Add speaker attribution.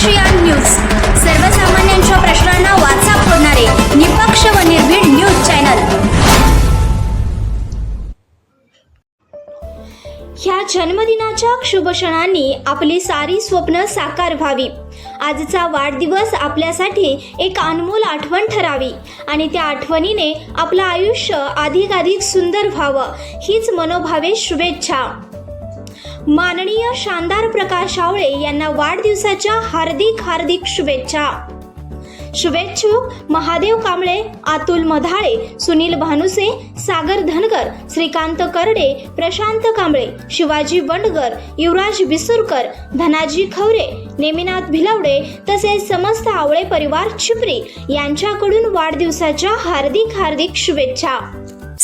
Speaker 1: ASEAN news. सर्वसामान्यांच्या प्रश्नांना वाचा फोडणारे निपक्ष व निर्भीड न्यूज चॅनल. ह्या जन्मदिनाच्या शुभ आपली सारी स्वप्न साकार व्हावी. आजचा वाढदिवस आपल्यासाठी एक अनमोल आठवण ठरावी आणि त्या आठवणीने आपलं आयुष्य अधिकाधिक सुंदर व्हावं हीच मनोभावे शुभेच्छा. माननीय शानदार प्रकाश आवळे यांना वाढदिवसाच्या हार्दिक हार्दिक शुभेच्छा. शुभेच्छुक महादेव कांबळे अतुल मधाळे सुनील भानुसे सागर धनगर श्रीकांत करडे प्रशांत कांबळे शिवाजी बंडगर युवराज बिसुरकर धनाजी खवरे नेमिनाथ भिलवडे तसेच समस्त आवळे परिवार छिपरी यांच्याकडून वाढदिवसाच्या हार्दिक हार्दिक शुभेच्छा.